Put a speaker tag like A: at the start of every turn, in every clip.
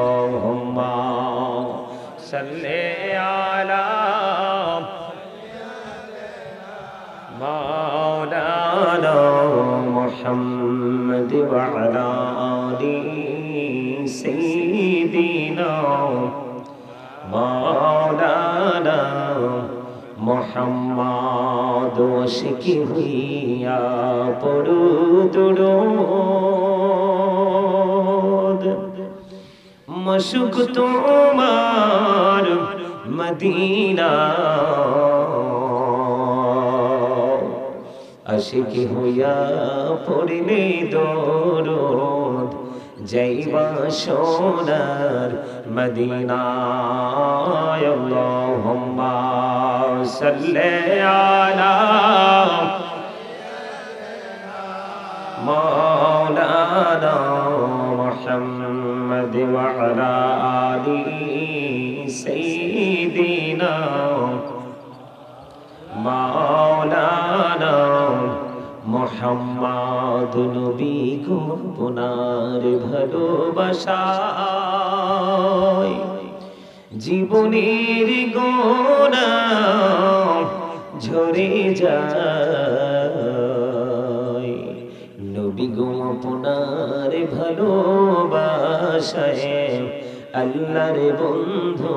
A: اللهم صل على مولانا محمد وعلى آل سيدنا مولانا محمد وشكي يا برو মশুক তোমার মদিনা। আশিকি হইয়া পড়িলে দরুদ যাইবা সোনার মদিনায়। আল্লাহুম্মা সাল্লি আলা মোহাম্মদ নবী গো পুনার ভালোবাসায়। জীবনের গোনা ঝরে যায়। নবী গো আপনার ভালোবাসায় আল্লাহর বন্ধু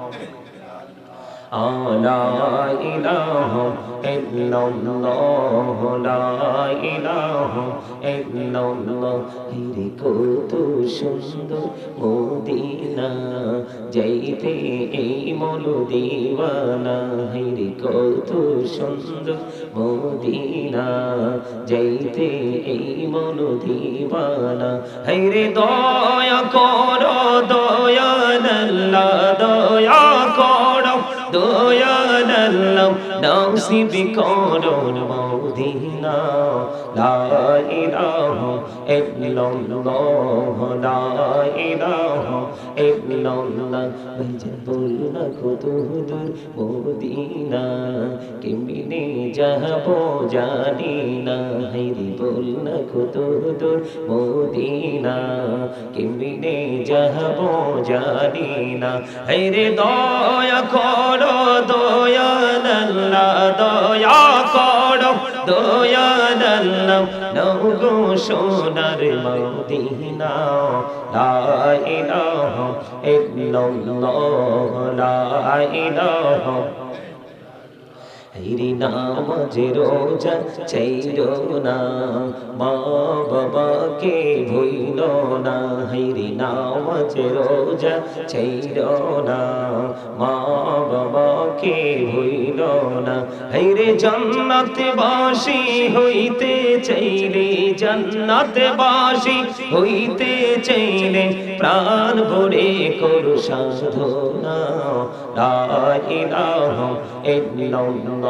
A: لا إله إلا الله لا إله إلا الله হিরে কত সুন্দর মদিনা যাইতে এই মন দিওয়ানা হিরে কত সুন্দর মদিনা যাইতে এই মন দিওয়ানা হিরে দয়া করো দয়াল্লা দয়া করো দয়াল্লাহ নসিব করো মদিনা লা ইলাহা ইল্লাল্লাহ লা ইলাহা ইল্লাল্লাহ ভাইজান বলনা কত দূর মদিনা কেমনে যাব জানি না হাইরে বলনা কত দূর মদিনা কেমনে যাব জানি না হাইরে দয়া করো দয়াল্লাহ দয়া করো দয়াল্লাহ নগো সোনার মদিনা লা ইলাহা ইল্লাল্লাহ লা ইলাহা হরি নামাজে রোজা চাইরো না মা বাবাকে ভইল না হরি নামাজে রোজা চাইরো না মা বাবাকে ভইল না হরে জান্নাত বাসি হইতে চাইলে জান্নাত বাসি হইতে চাইলে প্রাণ ভরে করু সাধনা লা ইলাহা ইল্লাল্লাহ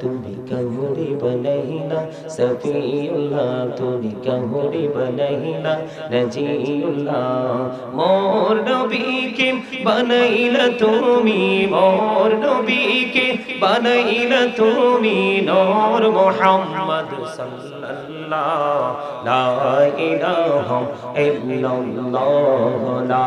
A: তুমি কামড়ে বনাইলা, সফিউল্লাহ, তুমি কামড়ে বনাইলা নজিউল্লাহ মোর নবীকে বানাইলা তুমি, মোর নবীকে বানাইলা তুমি, নূর মুহাম্মদ সাল্লাল্লাহ লা ইলাহা ইল্লাল্লাহ লা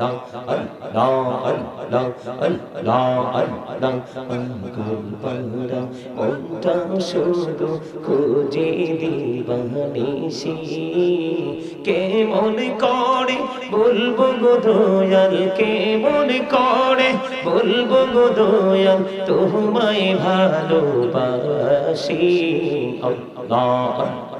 A: đăng ấn đo ấn đăng ấn đo ấn đăng ấn cùn băng đăng ấn trang শুধু খুঁজে দিবানিসি কে মনে করে বলব গো দয়াল কে মনে করে বলব গো দয়াল তোমায় ভালোবাসি আল্লাহ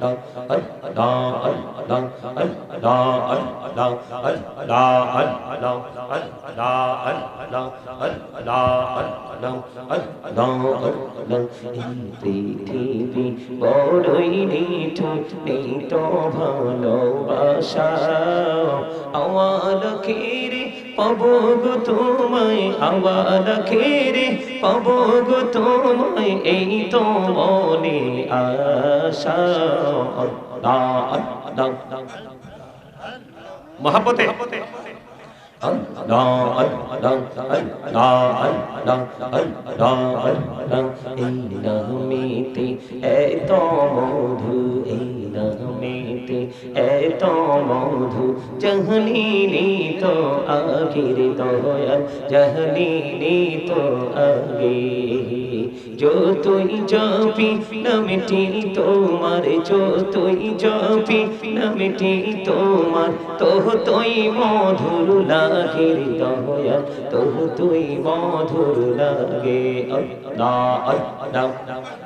A: 当哎 পৃথিবী বড়ই মিঠুন এই তো ভালোবাসা আওয়াল খেরে পাবো গো তোমায় আওয়াল খেরে পাবো গো তোমায় এই তো মনে আশা মহাপতে। মেতে এত মধু, এই মেতে এত মধু জহনীলি তো আগির দয়াল। জহনীলি তো আগে যতই যাবি নামটি তোমার, যতই যাবি নামটি তোমার তো তুই মধুর লাগে দয়া তো তুই মধুর লাগে। আল্লাহ।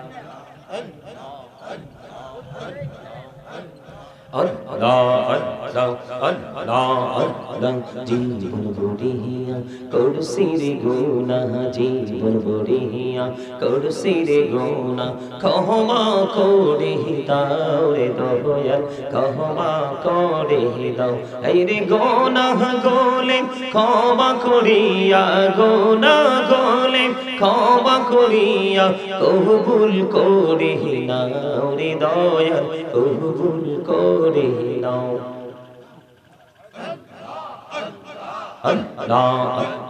A: জীবন বড়িয়া করসির গুনা জীবন বড়িয়া করসির গুনা কহমা করে দাও রে দয়াল কহমা করে দাও এই রে গোনা গোলে, ক্ষমা করিয়া গোনা গোলে। বলে ক্ষমা করিয়া তবু ভুল করি না রে দয়া তবু ভুল করি না Allah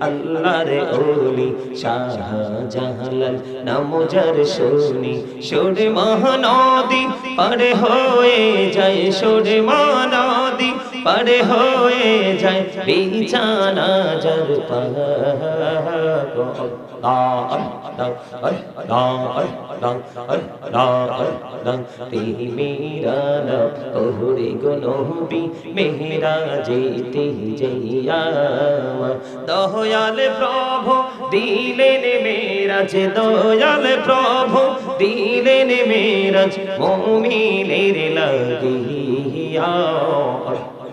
A: আল্লাহর ওলি শাহজাহালাল নামজার শুনি সুরে মহানদী পারে হয়ে যায় সুরে মহানদী পারে হয়ে যায় বিছানা জর দয়াল প্রভু, দিলেন মেরাজ, দয়াল প্রভু, দিলেন মেরাজ, মোমিনের লাগিয়া।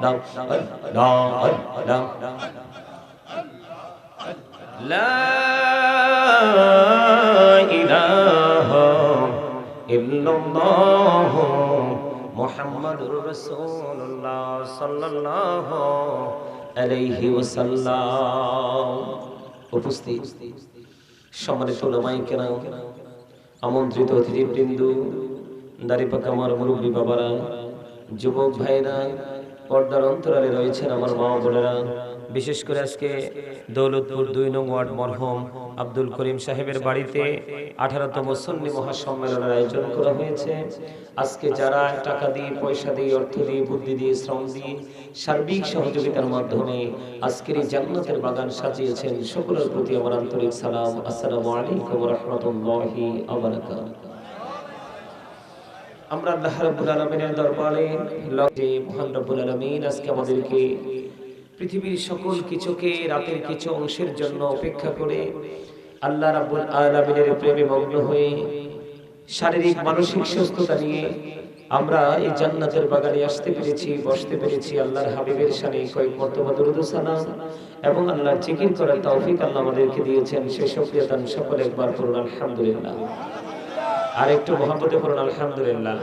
A: আল্লাহ আল্লাহ আল্লাহ لا إله إلا الله محمد رسول الله صلى الله عليه وسلم উপস্থিত সম্মানিত ওলামাই কেরাম আমন্ত্রিত অতিথিবৃন্দ দাড়ি পাকা আমার মুরব্বী বাবারা যুবক ভাইরা পর্দার অন্তরালে রয়েছেন আমার মা বোনেরা। বিশেষ করে আজকে দৌলতপুর দুই নং ওয়ার্ড মরহম আব্দুল করিম সাহেবের বাড়িতে আঠারোতম সন্নি মহাসম্মেলনের আয়োজন করা হয়েছে। আজকে যারা টাকা দিয়ে, পয়সা দিয়ে, অর্থ দিয়ে, বুদ্ধি দিয়ে, শ্রম দিয়ে সার্বিক সহযোগিতার মাধ্যমে আজকের এই জান্নাতের বাগান সাজিয়েছেন, সকলের প্রতি আমার আন্তরিক সালাম। আসসালামু আলাইকুম রহমতুল্লাহি আবরাকাত আমরা আল্লাহ রাব্বুল আলামিনের দরবারে লজ্জে মহান রাব্বুল আলামিন আজকে আমাদেরকে পৃথিবীর সকল কিছুকে রাতের কিছু অংশের জন্য অপেক্ষা করে আল্লাহ রাব্বুল আলামিনের প্রেমে মগ্ন হয়ে শারীরিক, মানসিক সুস্থতা নিয়ে আমরা এই জান্নাতের বাগানে আসতে পেরেছি, বসতে পেরেছি। আল্লাহর হাবিবের সানে কয়েক মর্তবা দরুদ সালাম এবং আল্লাহর জিকির করার তৌফিক আল্লাহ আমাদেরকে দিয়েছেন। সে সক্রিয় দান সকলে একবার পড়ুন আলহামদুলিল্লাহ। আর একটু মহাব্বতে পড়ুন, আলহামদুলিল্লাহ।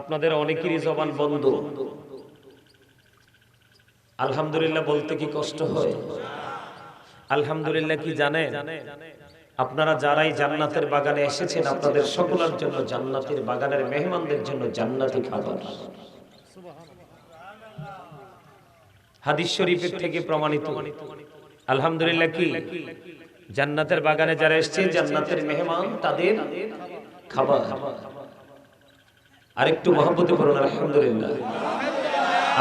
A: আপনাদের অনেকেরই জবান বন্ধ। আলহামদুলিল্লাহ বলতে কি কষ্ট হয়? আলহামদুলিল্লাহ কি জানেন? আপনারা যারাই জান্নাতের বাগানে এসেছেন, আপনাদের সকলের জন্য জান্নাতের বাগানের মেহমানদের জন্য জান্নাতি খাবার। হাদিস শরীফের থেকে প্রমাণিত। আলহামদুলিল্লাহ কি? জান্নাতের বাগানে যারা এসছে জান্নাতের মেহমান, তাদের খাবার। আরেকটু মহব্বতে করুন, আলহামদুলিল্লাহ।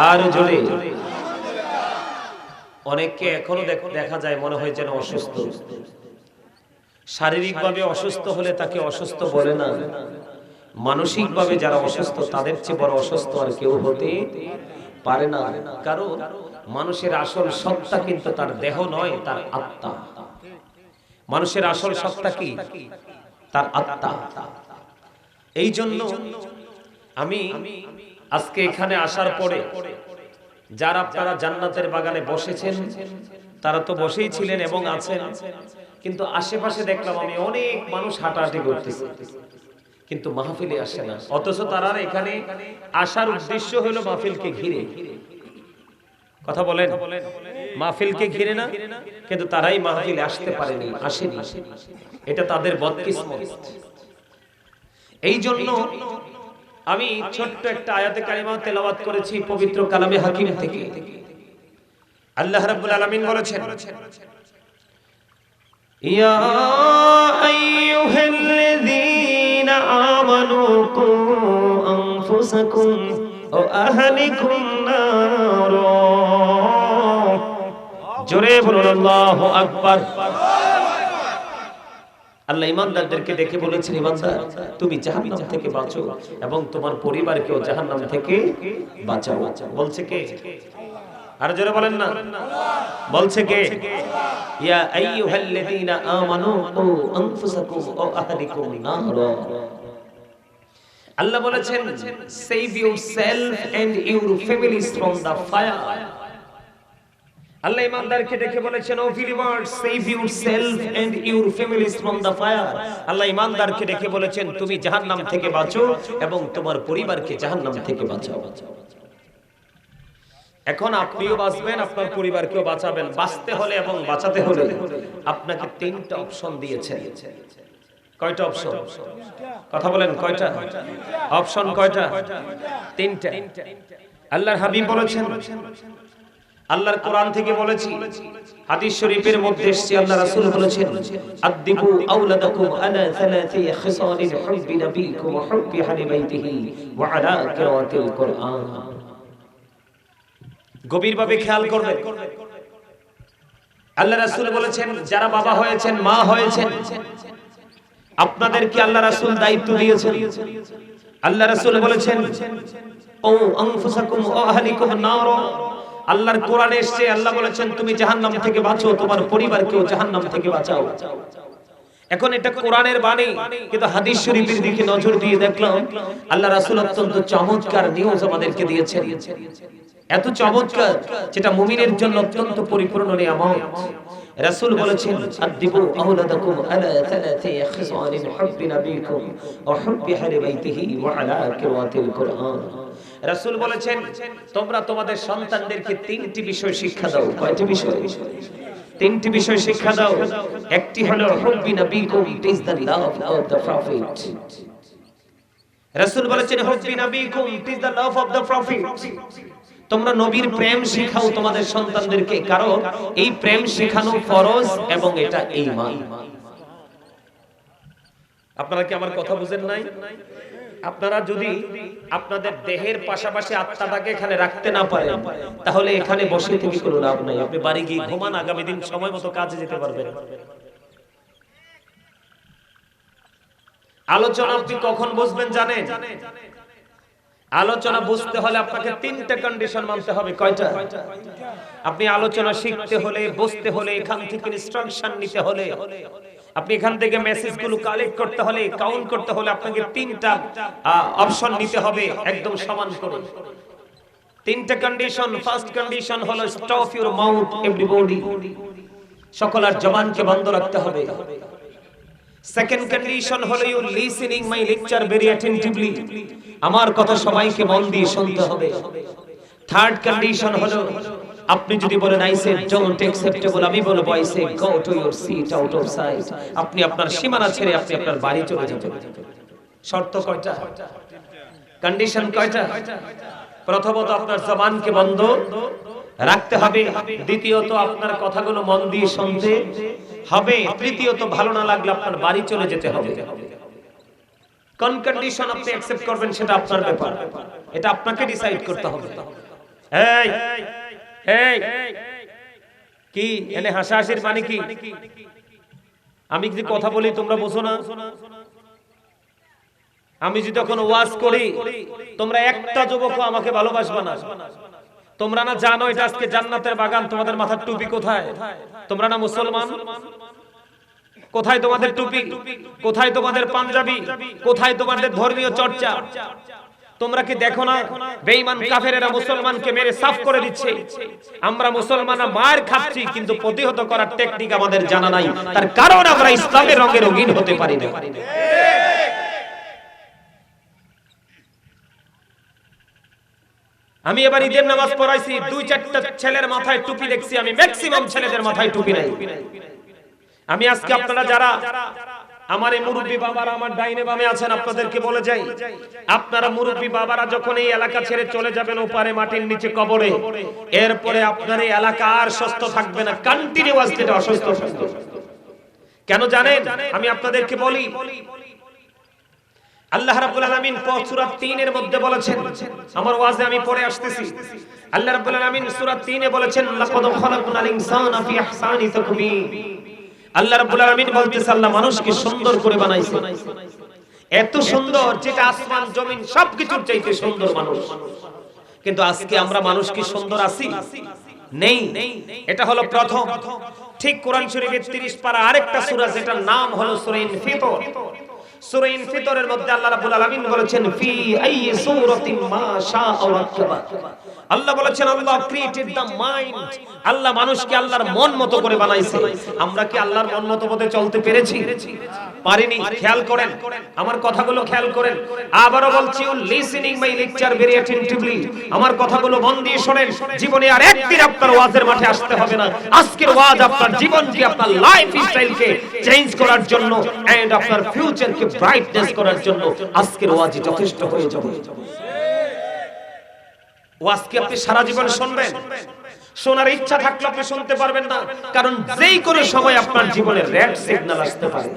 A: আর জোরে। অনেককে এখনও দেখা যায়, মনে হয় যেন অসুস্থ। শারীরিকভাবে অসুস্থ হলে তাকে অসুস্থ বলে না। মানসিকভাবে যারা অসুস্থ, তাদের চেয়ে বড় অসুস্থ আর কেউ হতে পারে না। কারণ মানুষের আসল সত্তা কিন্তু তার দেহ নয়, তার আত্মা। মানুষের আসল সত্তা কি? তার আত্মা। এই জন্য আমি আজকে এখানে আসার পরে যারা আপনারা জান্নাতের বাগানে বসেছেন, তারা তো বসেই ছিলেন এবং আছেন। কিন্তু আশেপাশে দেখলাম আমি অনেক মানুষ হাঁটাহাঁটি করতেছে। কিন্তু মাহফিলে আসে না। অথচ তারা এখানে আসার উদ্দেশ্য হলো মাহফিলকে ঘিরে। কথা বলেন? মাহফিলকে ঘিরে না কিন্তু তারাই মাহফিলে আসতে পারেনি আসেনি। এটা তাদের বদকিসমত। এই জন্য আমি ছোট্ট একটা আয়াতে কালিমা তেলাওয়াত করেছি পবিত্র কালামে হাকিম থেকে। আল্লাহ রাব্বুল আলামিন বলেছেন ইয়া আইয়ুহাল্লাযীনা আমানু কু আনফুসাকুম ওয়া আহলিকুম নার। জোরে বলুন, আল্লাহু আকবার। আল্লাহ ইমানদারদেরকে দেখে বলেছেন, ইমানদার, তুমি থেকে বাঁচো এবং তোমার পরিবারকেও থেকে বাঁচাও। বলছে কে? আর জোরে বলেন না। বলছে কে? ইয়া আইয়ুহাল্লাযীনা আমানু কু আনফুসাকুম আহলিকুম আল্লাহ বলেছেন save yourself and your families from the fire আল্লাহ ইমানদারকে ডেকে বলেছেন O believers save yourself and your families from the fire আল্লাহ ইমানদারকে ডেকে বলেছেন, তুমি জাহান্নাম থেকে বাঁচো এবং তোমার পরিবারকে জাহান্নাম থেকে বাঁচাও। এখন আপনিও বাঁচবেন, আপনার পরিবারকেও বাঁচাবেন। বাঁচতে হলে এবং বাঁচাতে হলে আপনাকে তিনটা অপশন দিয়েছে। কয়টা অপশন? কথা বলেন, কয়টা? অপশন কয়টা? তিনটা। আল্লাহর হাবিব বলেছেন আল্লাহর কোরআন থেকে বলেছি, হাদিস শরীফের মধ্যে এসেছে, আল্লাহ রাসূল বলেছেন আদিবু আওলাদাকুম আলা সালাতি খিসালিল হুব্বি নবীকুম ওয়া হুব্বি আহলি বাইতিহি ওয়া আলা কিরাতিল কোরআন. গভীরভাবে খেয়াল করবেন। আল্লাহ রাসূল বলেছেন, যারা বাবা হয়েছেন, মা হয়েছেন, আপনাদেরকে আল্লাহ রাসূল দায়িত্ব দিয়েছেন। আল্লাহ রাসূল বলেছেন, ও আনফুসাকুম ওয়া আহলিকুম নার। আল্লাহর কোরআনে এসেছে, আল্লাহ বলেছেন, তুমি জাহান্নাম থেকে বাঁচো, তোমার পরিবারকেও জাহান্নাম থেকে বাঁচাও। এখন এটা কোরআনের বাণী, কিন্তু হাদিস শরীফের দিকে নজর দিয়ে দেখলাম, আল্লাহ রাসূল অত্যন্ত চমৎকার নিউজ আমাদেরকে দিয়েছেন। এত চমৎকার, যেটা মুমিনের জন্য অত্যন্ত পরিপূর্ণ নিয়ামত। রাসূল বলেছেন আদিবু আওলাদাকুম আলা সালাতি খিসালিন হুব্বি নবীকুম ওয়া হুব্বি আহলি বাইতিহি ওয়া আলা কিরাতিল কোরআন। রাসূল বলেছেন, তোমরা তোমাদের সন্তানদেরকে তিনটি বিষয় শিক্ষা দাও। কয়টি বিষয়? তিনটি বিষয় শিক্ষা দাও। একটি হলো, হুব্বি নবীকুম is the love of the prophet. রাসূল বলেছেন, হুব্বি নাবিকুম is the love of the prophet. তোমরা নবীর প্রেম শেখাও তোমাদের সন্তানদেরকে, কারণ এই প্রেম শেখানো ফরজ এবং এটা ঈমান। আপনারা কি আমার কথা বুঝেন নাই? আপনারা যদি আপনাদের দেহের পাশাপাশি আত্মাটাকে এখানে রাখতে না পারেন তাহলে এখানে বসে থেকে কোনো লাভ নাই। আপনি বাড়ি গিয়ে ঘুমান আগামী দিন সময় মতো কাজে যেতে পারবেন। আলোচনা আপনি কখন বুঝবেন জানেন? আলোচনা বুঝতে হলে আপনাকে তিনটা কন্ডিশন মানতে হবে। কয়টা? আপনি আলোচনা শিখতে হলে বুঝতে হলে এখান থেকে ইনস্ট্রাকশন নিতে হলে। আপনি এখান থেকে মেসেজগুলো কালেক্ট করতে হলে কাউন্ট করতে হলে আপনাকে তিনটা অপশন নিতে হবে একদম সমান করে। তিনটা কন্ডিশন ফার্স্ট কন্ডিশন হলো স্টপ ইউর মাউথ এভরিবডি সকল আর জবানকে বন্ধ রাখতে হবে। সেকেন্ড কন্ডিশন হলো you listening my lecture very attentively আমার কথা সবাইকে মন দিয়ে শুনতে হবে। থার্ড কন্ডিশন হলো আপনি যদি বলেন আই সে ডোন্ট অ্যাকসেপ্টেবল আমি বলব I say go to your seat out of sight আপনি আপনার সীমানা ছেড়ে আপনি আপনার বাড়ি চলে যাবেন। শর্ত কয়টা? কন্ডিশন কয়টা? প্রথমত আপনার জবানকে বন্ধ রাখতে হবে। দ্বিতীয়ত আপনার কথাগুলো মন দিয়ে শুনতে হবে। তৃতীয়ত ভালো না লাগলে আপনার বাড়ি চলে যেতে হবে। কোন কন্ডিশন আপনি অ্যাকসেপ্ট করবেন সেটা আপনার ব্যাপার। এটা আপনাকে ডিসাইড করতে হবে। এই এই কি? এনে হাসাহাসির মানে কি? আমি যদি কথা বলি, তোমরা বোঝো না। আমি যদি তখন ওয়াজ করি, তোমরা একটা যুবক আমাকে ভালোবাসবে না। তোমরা না জানো এটা আজকে জান্নাতের বাগান, তোমাদের মাথার টুপি কোথায়? তোমরা না মুসলমান? কোথায় তোমাদের টুপি? কোথায় তোমাদের পাঞ্জাবি? কোথায় তোমাদের ধর্মীয় চর্চা? তোমরা কি দেখো না? বেঈমান কাফেরেরা মুসলমানকে মেরে সাফ করে দিচ্ছে। আমরা মুসলমানরা মার খাচ্ছি, কিন্তু প্রতিহত করার টেকনিক আমাদের জানা নাই। তার কারণ আমরা ইসলামের রঙে রঙিন হতে পারি না। আমি এবার ঈদের নামাজ পড়াইছি, দুই চারটা ছেলের মাথায় টুপি দেখছি, আমি ম্যাক্সিমাম ছেলেদের মাথায় টুপি নাই। আমি আজকে আপনারা যারা আমার এই মুরব্বী বাবারা আমার ডাইনে বামে আছেন, আপনাদেরকে বলে যাই। আপনারা মুরব্বী বাবারা যখন এই এলাকা ছেড়ে চলে যাবেন, ওপারে মাটির নিচে কবরে, এরপরে আপনার এই এলাকা আর সুস্থ থাকবে না কন্টিনিউয়াসলি এটা অসুস্থ। কেন জানেন? আমি আপনাদেরকে বলি, আল্লাহ রাব্বুল আলামিন সূরা 3 এর মধ্যে বলেছেন, আমার ওয়াজে আমি পড়ে আসতেছি। আল্লাহ রাব্বুল আলামিন সূরা 3 এ বলেছেন, লাকাদ খালাকনাল ইনসানা ফি আহসানি তাকবীর। আল্লাহ রাব্বুল আলামিন বলতেছে, আল্লাহ মানুষকে সুন্দর করে বানাইছে। এত সুন্দর যেটা আসমান, জমিন, সবকিছুর চাইতে সুন্দর মানুষ। কিন্তু আজকে আমরা মানুষ কি সুন্দর আছি? নেই। এটা হলো প্রথম। ঠিক কোরআন শরীফের 30 পারা আরেকটা সূরা, যেটার নাম হলো সূরা ইনফিতর। সূরা ইনফিতরের মধ্যে আল্লাহ রাব্বুল আলামিন বলেছেন, ফি সূরাতিন মা আল্লাহ বলেছেন, আল্লাহ ক্রিয়েটেড দ্য মাইন্ড আল্লাহ মানুষকে আল্লাহর মন মতো করে বানাইছে। আমরা কি আল্লাহর মন মতো পথে চলতে পেরেছি? পারিনি, খেয়াল করেন, আমার কথাগুলো খেয়াল করেন। আবারো বলছি listening my lecture very attentively আমার কথাগুলো মন দিয়ে শুনেন। জীবনে আর একদিন আপনার ওয়াজের মাঠে আসতে হবে না। আজকের ওয়াজ আপনার জীবনকে, আপনার লাইফ স্টাইলকে চেঞ্জ করার জন্য এন্ড আপনার ফিউচারকে ব্রাইটনেস করার জন্য আজকের ওয়াজ যথেষ্ট হয়ে যাবে। ওয়াজ কি আপনি সারা জীবন শুনবেন। শোনার ইচ্ছা থাকলে আপনি শুনতে পারবেন না, কারণ যেই কোনো সময় আপনার জীবনে রেড সিগন্যাল আসতে পারে।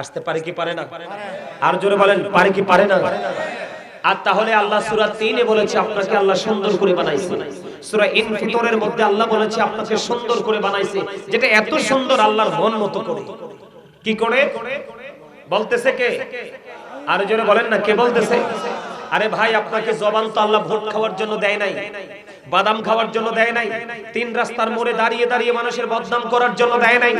A: আসতে পারে কি পারে না? আর জোরে বলেন, পারে কি পারে না? আর তাহলে আল্লাহ সূরা 3 এ বলেছে, আপনাকে আল্লাহ সুন্দর করে বানাইছে। সূরা ইনফিতরের মধ্যে আল্লাহ বলেছে, আপনাকে সুন্দর করে বানাইছে, যেটা এত সুন্দর আল্লাহর মন মতো করে। কি করে? বলতেছে কে? আর জোরে বলেন না, কে বলতেছে? আরে ভাই, আপনাকে জবান তো আল্লাহ ভোট খাওয়ার জন্য দেয় নাই। বাদাম খাওয়ার জন্য দেয় নাই, তিন রাস্তার মোড়ে দাঁড়িয়ে দাঁড়িয়ে মানুষের বদনাম করার জন্য দেয় নাই।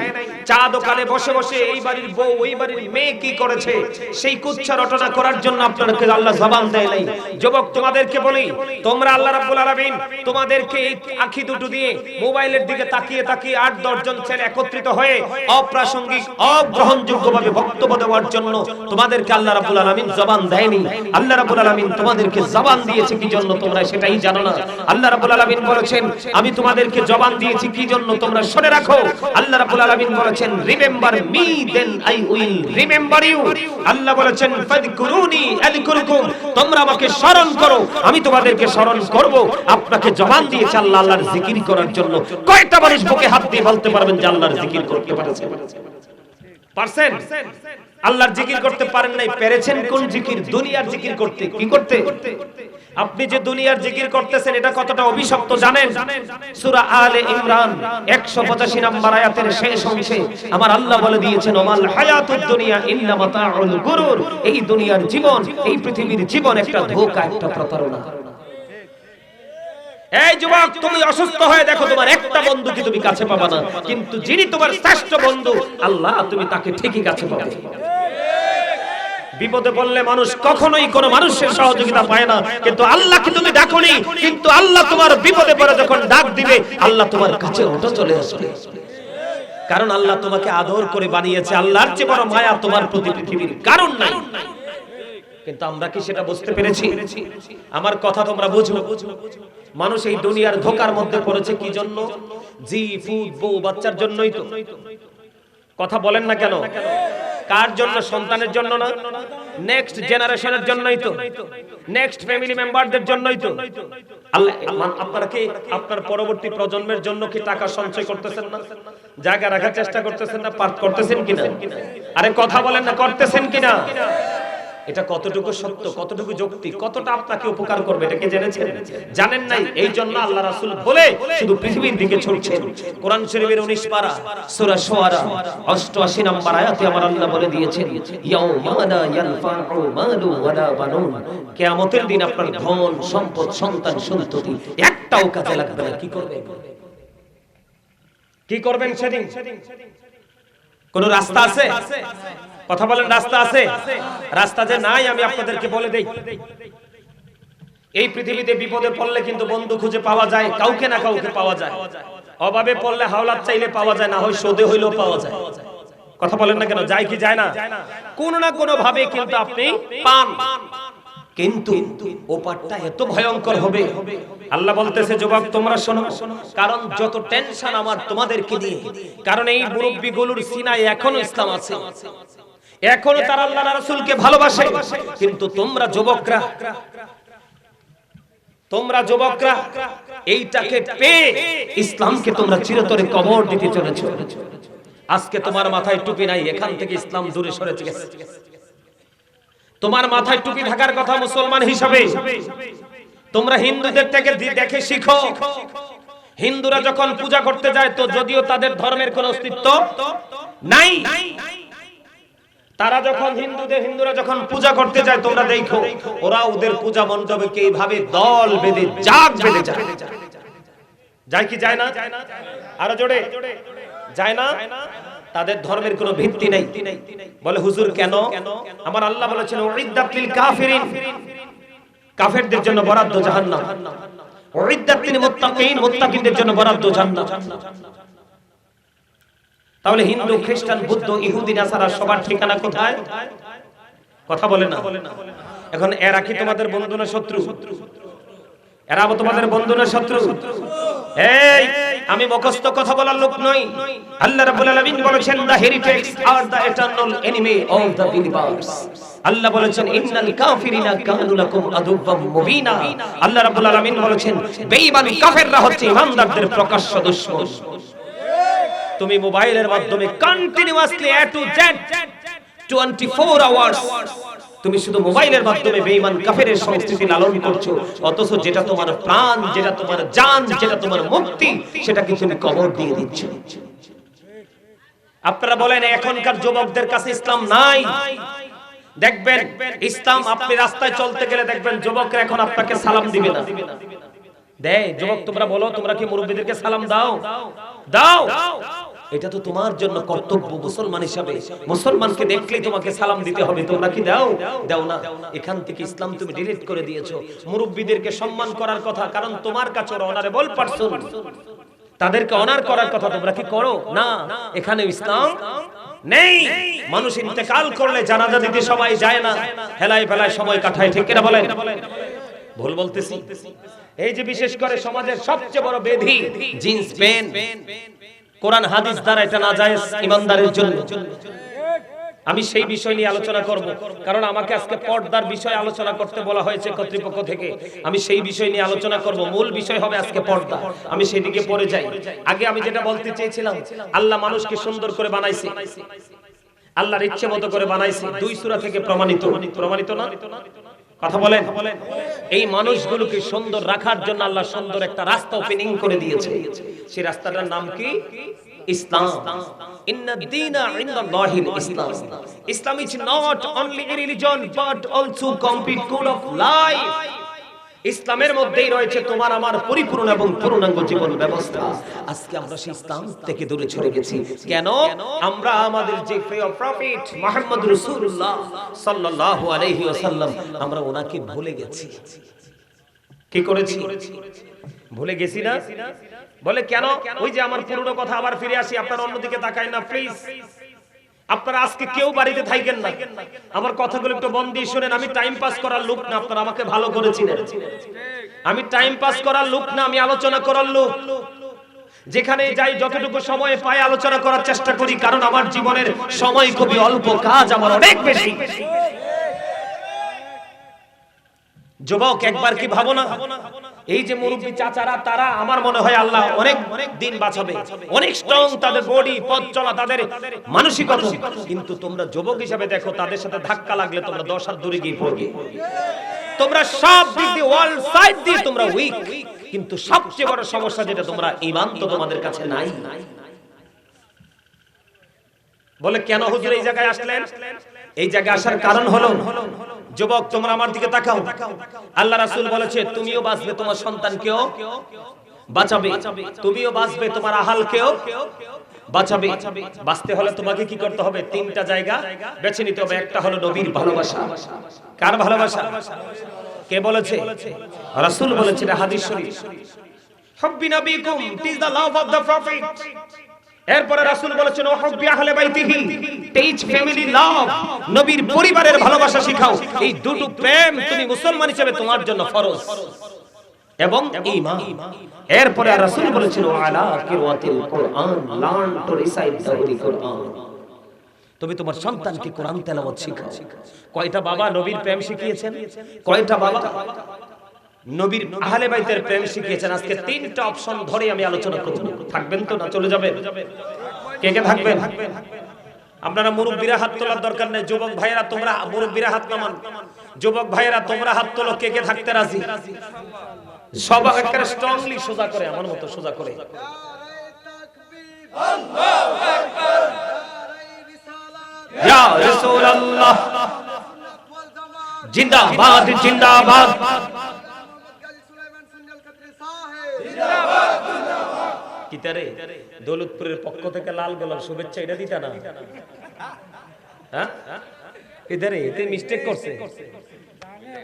A: চা দোকানে বসে বসে এই বাড়ির বউ ওই বাড়ির মেয়ে কি করেছে? সেই কুচ্ছা রটনা করার জন্য আপনাকে আল্লাহ জবান দেয় নাই। যুবক, তোমাদেরকে বলি, তোমরা আল্লাহ রাব্বুল আলামিন তোমাদেরকে এই আখি দুটো দিয়ে মোবাইলের দিকে তাকিয়ে তাকিয়ে আট দশ জন ছেলে একত্রিত হয়ে অপ্রাসঙ্গিক, অগ্রহণযোগ্যভাবে বক্তব্য দেওয়ার জন্য তোমাদেরকে আল্লাহ রাব্বুল আলামিন জবান দেয়নি। আল্লাহ রাব্বুল আলামিন তোমাদেরকে জবান দিয়েছে, কি জন্য তোমরা সেটাই জানো না? আল্লাহ রাব্বুল আলামিন বলেছেন, আমি তোমাদেরকে জবান দিয়েছি, কি জন্য তোমরা শুনে রাখো? আল্লাহ রাব্বুল আলামিন বলেছেন remember me then I will remember you আল্লাহ বলেছেন ফাদকুরুনি আযকুরকুম, তোমরা আমাকে স্মরণ করো, আমি তোমাদেরকে স্মরণ করব। আপনাকে জবান দিয়েছে আল্লাহ, আল্লাহর জিকির করার জন্য। কয়টা মানুষ বুকে হাত দিয়ে বলতে পারবেন যে আল্লাহর জিকির করতে পারেছে? পারছেন আল্লাহর জিকির করতে পারেন নাই, পেরেছেন কোন জিকির? দুনিয়ার জিকির করতে। কি করতে? আপনি যে দুনিয়ার জিকির করতেছেন, এটা কতটা অভিশপ্ত জানেন? সূরা আলে ইমরান 185 নম্বর আয়াতের শেষ অংশে আমার আল্লাহ বলে দিয়েছেন, ওমাল হায়াতুদ দুনিয়া ইল্লা মাতাউল গুরুর। এই দুনিয়ার জীবন, এই পৃথিবীর জীবন একটা ধোঁকা, একটা প্রতারণা। এই যুবক, তুমি অসুস্থ হয়ে দেখো, তোমার একটা বন্ধু কি তুমি কাছে পাবা না। কিন্তু যিনি তোমার শ্রেষ্ঠ বন্ধু, আল্লাহ তুমি তাকে ঠিকই কাছে পাবে। বিপদে পড়লে মানুষ কখনোই কোনো মানুষের সহযোগিতা পায় না। কিন্তু আল্লাহকে তুমি ডাকোনি, কিন্তু আল্লাহ তোমার বিপদে পড়ে যখন ডাক দিবে, আল্লাহ তোমার কাছে ওটা চলে আসবে। কারণ আল্লাহ তোমাকে আদর করে বানিয়েছে, আল্লাহর চেয়ে বড় মায়া তোমার প্রতি পৃথিবীর কারণ নাই। কিন্তু আমরা কি সেটা বুঝতে পেরেছি? আমার কথা তোমরা বুঝো। মানুষ এই দুনিয়ার ধোকার মধ্যে পড়েছে কি জন্য? জি ফুড বউ, বাচ্চার জন্যই তো। কথা বলেন না কেন? কার জন্য? সন্তানের জন্য না। নেক্সট জেনারেশনের জন্যই তো। নেক্সট ফ্যামিলি মেম্বারদের জন্যই তো। আল্লাহ আপনারা কি আপনার পরবর্তী প্রজন্মের জন্য কি টাকা সঞ্চয় করতেছেন না? জায়গা রাখার চেষ্টা করতেছেন না? পার্ট করতেছেন কিনা? আরে কথা বলেন না, করতেছেন কিনা? এটা কতটুকু সত্য, কতটুকু যুক্তি কতটা আপনাকে উপকার করবে এটা কি জেনেছেন জানেন নাই? এই জন্য আল্লাহ রাসূল বলে শুধু পৃথিবীর দিকে ছুটছেন কোরআন শরীফের 19 পারা, সূরা শুআরা 88 নম্বর আয়াতে আমার আল্লাহ বলে দিয়েছেন, ইয়াউমা লা ইয়ানফাউ মালু ওয়ালা বানুন। কিয়ামতের দিন আপনার ধন, সম্পদ, সন্তান, সন্ততি একটাও কাজে লাগবে না। কি করবেন? কি করবেন সেদিন? কোন রাস্তা আছে? কথা বলেন, রাস্তা আছে? রাস্তা যে নাই, আমি আপনাদেরকে বলে দেই। এই পৃথিবীতে বিপদে পড়লে কিন্তু বন্ধু খুঁজে পাওয়া যায়, কাউকে না কাউকে পাওয়া যায়। অভাবে পড়লে হাওলাত চাইলে পাওয়া যায়, না হয় সোদে হইলেও পাওয়া যায়। কথা বলেন না কেন? যায় কি যায় না? কোন না কোন ভাবে কিন্তু আপনি পান। কিন্তু ওপারটা এত ভয়ঙ্কর হবে। আল্লাহ বলতেছে যুবক তোমরা শোনো। কারণ যত টেনশন আমার তোমাদেরকে দিয়ে, কারণ এই মুরব্বীগুলোর সিনায় এখনও ইসলাম আছে। এখনও তারা আল্লাহ রাসূলকে ভালোবাসে। কিন্তু তোমরা যুবকরা তোমরা যুবকরা, এইটাকে পেয়ে ইসলামকে তোমরা চিরতরে কবর দিতে চলেছো। আজকে তোমার মাথায় টুপি নাই, এখান থেকে ইসলাম দূরে সরে গেছে। তোমার মাথায় টুপি থাকার কথা মুসলমান হিসাবে। তোমরা হিন্দুদের থেকে দেখে শিখো। হিন্দুরা যখন পূজা করতে যায়, তো যদিও তাদের ধর্মের কোনো অস্তিত্ব নাই তারা যখন হিন্দুদের, হিন্দুরা যখন পূজা করতে যায়, তোমরা দেখো, ওরা ওদের পূজা মণ্ডপে এইভাবে দল বেঁধে, জাগ বেঁধে যায়। যায় কি যায় না? আরও জোরে। যায় না? তাদের ধর্মের কোনো ভিত্তি নেই। বলে, হুজুর, কেন? আমার আল্লাহ বলেছেন, উইদ্দাত লিল কাফিরিন। কাফেরদের জন্য বরাদ্দ জাহান্নাম। উইদ্দাত লিল মুত্তাকিন, মুত্তাকিনদের জন্য বরাদ্দ জান্নাত তাহলে হিন্দু, খ্রিস্টান, বুদ্ধ, ইহুদি, নাসারা সবার ঠিকানা কোথায়? কথা বলে না। এখন এরা কি তোমাদের বন্ধু না শত্রু? এরা তোমাদের বন্ধু না শত্রু? এই, আমি মুখস্থ কথা বলার লোক নই। আল্লাহ রাব্বুল আলামিন বলেছেন the heritage R the eternal enemy of the believers আল্লাহ বলেছেন, ইন্নাল কাফিরিনা কানু লাকুম মুবিনা। আল্লাহ রাব্বুল আলামিন বলেছেন, বেঈমান কাফেররা হচ্ছে ইমানদারদের প্রকাশ্য দুশমন। তুমি মোবাইলের মাধ্যমে continuously A to Z 24 hours তুমি শুধু মোবাইলের মাধ্যমে বেঈমান কাফেরের সংস্কৃতি লালন করছ, অথচ যেটা তোমার প্রাণ, যেটা তোমার জান, যেটা তোমার মুক্তি, সেটাকে তুমি কবর দিয়ে দিচ্ছ। আপনারা বলেন, এখনকার যুবকদের কাছে ইসলাম নাই। দেখবেন, ইসলাম আপনি রাস্তায় চলতে গেলে দেখবেন যুবকরা এখন আপনাকে সালাম দিবে না। দেয় যুবক, তোমরা বলো, তোমরা কি মুরব্বীদেরকে সালাম দাও? দাও। এটা তো তোমার জন্য কর্তব্য, মুসলমান হিসাবে। মুসলমানকে দেখলেই তোমাকে সালাম দিতে হবে। তোমরা কি দাও? দাও না। এখান থেকে ইসলাম তুমি ডিলিট করে দিয়েছ। মুরব্বীদেরকে সম্মান করার কথা, কারণ তোমার কাছে অনারেবল পারসন তাদেরকে অনার করার কথা তোমরা কি করো? না। এখানে ইসলাম নেই। মানুষ ইন্তেকাল করলে জানাজা দিতে সবাই যায় না। হেলায় ফেলায় সময় কাটায়, ঠিক কিনা বলেন? ভুল বলতেছি। এই যে বিশেষ করে সমাজের সবচেয়ে বড় বেধি জিন্স প্যান্ট কোরআন হাদিস দ্বারা এটা না যায় ইমানদারের জন্য। আমি সেই বিষয় নিয়ে আলোচনা করব কারণ আমাকে আজকে পর্দার বিষয়ে আলোচনা করতে বলা হয়েছে কর্তৃপক্ষ থেকে। আমি সেই বিষয় নিয়ে আলোচনা করব মূল বিষয় হবে আজকে পর্দা। আমি সেদিকে পড়ে যাই। আগে আমি যেটা বলতে চেয়েছিলাম আল্লাহ মানুষকে সুন্দর করে বানাইছে। আল্লাহর ইচ্ছে মতো করে বানাইছে। দুই সূরা থেকে প্রমাণিত। প্রমাণিত না? কথা বলেন। এই মানুষগুলোকে সুন্দর রাখার জন্য আল্লাহ সুন্দর একটা রাস্তা ওপেনিং করে দিয়েছে। সেই রাস্তাটার নাম কি? ইসলাম। ইসলাম। ইসলাম is not only religion but also of ইসলামের মধ্যেই রয়েছে তোমার আমার পরিপূর্ণ এবং পূর্ণাঙ্গ জীবন ব্যবস্থা। আজকে আমরা সেই ইসলাম থেকে দূরে সরে গেছি। কেন? আমরা আমাদের যে প্রফিট মুহাম্মদ রাসূলুল্লাহ সাল্লাল্লাহু আলাইহি ওয়াসাল্লাম, আমরা ওনাকে ভুলে গেছি। কি করেছি? ভুলে গেছি না? বলে কেন? ওই যে আমার পুরনো কথা আবার ফিরে আসি, আপনার অন্যদিকে তাকায় না প্লিজ আপনারা আজকে কেউ বাড়িতে থাকেন না। আমার কথাগুলো একটু মন দিয়ে শুনেন, আমি টাইম পাস করার লোক না, আপনারা আমাকে ভালো করেছিলেন। আমি টাইম পাস করার লোক না, আমি আলোচনা করার লোক। যেখানে যাই, যতটুকু সময় পাই আলোচনা করার চেষ্টা করি, কারণ আমার জীবনের সময় খুবই অল্প, কাজ আমার অনেক বেশি। যুবক একবার কি ভাবো না? এই যে মুরব্বী চাচারা, তারা আমার মনে হয় আল্লাহ অনেক অনেক দিন বাঁচাবে। অনেক স্ট্রং তাদের বডি পথ চলা, তাদের মানসিকতা। কিন্তু তোমরা যুবক হিসাবে দেখো, তাদের সাথে ধাক্কা লাগলে তোমরা দশ হাত দূরে গিয়ে পড়বে। তোমরা সব দিক দিয়ে ওয়াল সাইড দিয়ে তোমরা উইক কিন্তু সবচেয়ে বড় সমস্যা যেটা, তোমরা ইমান তো তোমাদের কাছে নাই। বলে, কেন হুজুর এই জায়গায় আসলেন? এই জায়গায় আসার কারণ হলো, যুবক, তোমরা আমার দিকে তাকাও। আল্লাহ রাসূল বলেছে, তুমিও বাঁচবে তোমার সন্তানকেও বাঁচাবে। তুমিও বাঁচবে তোমার আহালকেও বাঁচাবে। বাঁচতে হলে তোমাকে কি করতে হবে? তিনটা জায়গা বেছে নিতে হবে। একটা হলো নবীর ভালোবাসা। কার ভালোবাসা? কে বলেছে? রাসূল বলেছে হাদিস শরীফ। হুব্বি নবীকুম is the love of the prophet. এরপরে রাসূল বলেছেন টিচ ফ্যামিলি লাভ নবীর পরিবারের ভালোবাসা শিখাও। এই দুটো প্রেম তুমি মুসলমান হিসেবে তোমার জন্য ফরজ। এবং এরপরে রাসূল বলেছেন আলা কিরাতিল কোরআন learn to recite the holy কোরআন। তুমি তোমার সন্তানকে কোরআন তেলাওয়াত শেখাও। কয়টা বাবা নবীর প্রেম শিখিয়েছেন? কয়টা বাবা? নবীর আহলে বাইতের প্রেম শিখিয়েছেন। আজকে তিনটা অপশন ধরে আমি আলোচনা করব। থাকবেন তো না চলে যাবেন? কে কে থাকবেন? আপনারা মুরব্বীরা হাত তোলার দরকার নেই। যুবক ভাইয়েরা, তোমরা মুরব্বীরা হাত নামান। যুবক ভাইয়েরা, তোমরা হাত তোলো। কে কে থাকতে রাজি? সব একটা স্ট্রংলি সোজা করে, আমার মতো সোজা করে। ইয়া রাসূলুল্লাহ। জিন্দাবাদ জিন্দাবাদ। দৌলতপুরের পক্ষ থেকে লাল গোলাপ শুভেচ্ছা, এটা দিতা না? হ্যাঁ? মিস্টেক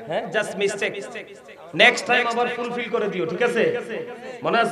A: হ্যাঁ? নেক্সট আবার ফুলফিল করে দিও মনে আছে?